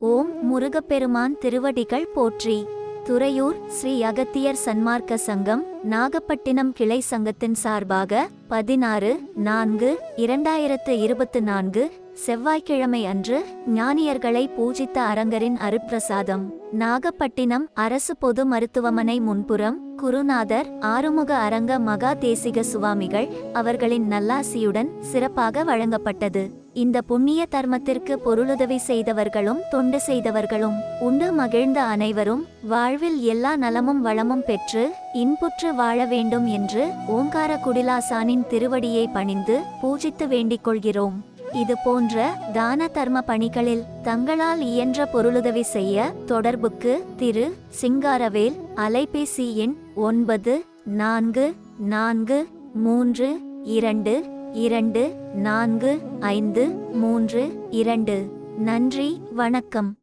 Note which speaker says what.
Speaker 1: ஓம் முருகப்பெருமான் திருவடிகள் போற்றி. துறையூர் ஸ்ரீ அகத்தியர் சன்மார்க்க சங்கம் நாகப்பட்டினம் கிளை சங்கத்தின் சார்பாக பதினாறு நான்கு இரண்டாயிரத்து இருபத்து நான்கு செவ்வாய்க்கிழமை அன்று ஞானியர்களை பூஜித்த அரங்கரின் அருப்பிரசாதம் நாகப்பட்டினம் அரசு பொது மருத்துவமனை முன்புறம் குருநாதர் ஆறுமுக அரங்க மகா தேசிக சுவாமிகள் அவர்களின் நல்லாசியுடன் சிறப்பாக வழங்கப்பட்டது. இந்த புண்ணிய தர்மத்திற்கு பொருளுதவி செய்தவர்களும் தொண்டு செய்தவர்களும் உண்டு மகிழ்ந்த அனைவரும் வாழ்வில் எல்லா நலமும் வளமும் பெற்று இன்புற்று வாழ வேண்டும் என்று ஓங்கார குடிலாசானின் திருவடியை பணிந்து பூஜித்து வேண்டிக் கொள்கிறோம். இது போன்ற தான தர்ம பணிகளில் தங்களால் இயன்ற பொருளுதவி செய்ய தொடர்புக்கு திரு சிங்காரவேல் அலைபேசி எண் ஒன்பது நான்கு நான்கு மூன்று இரண்டு இரண்டு நான்கு ஐந்து மூன்று இரண்டு. நன்றி வணக்கம்.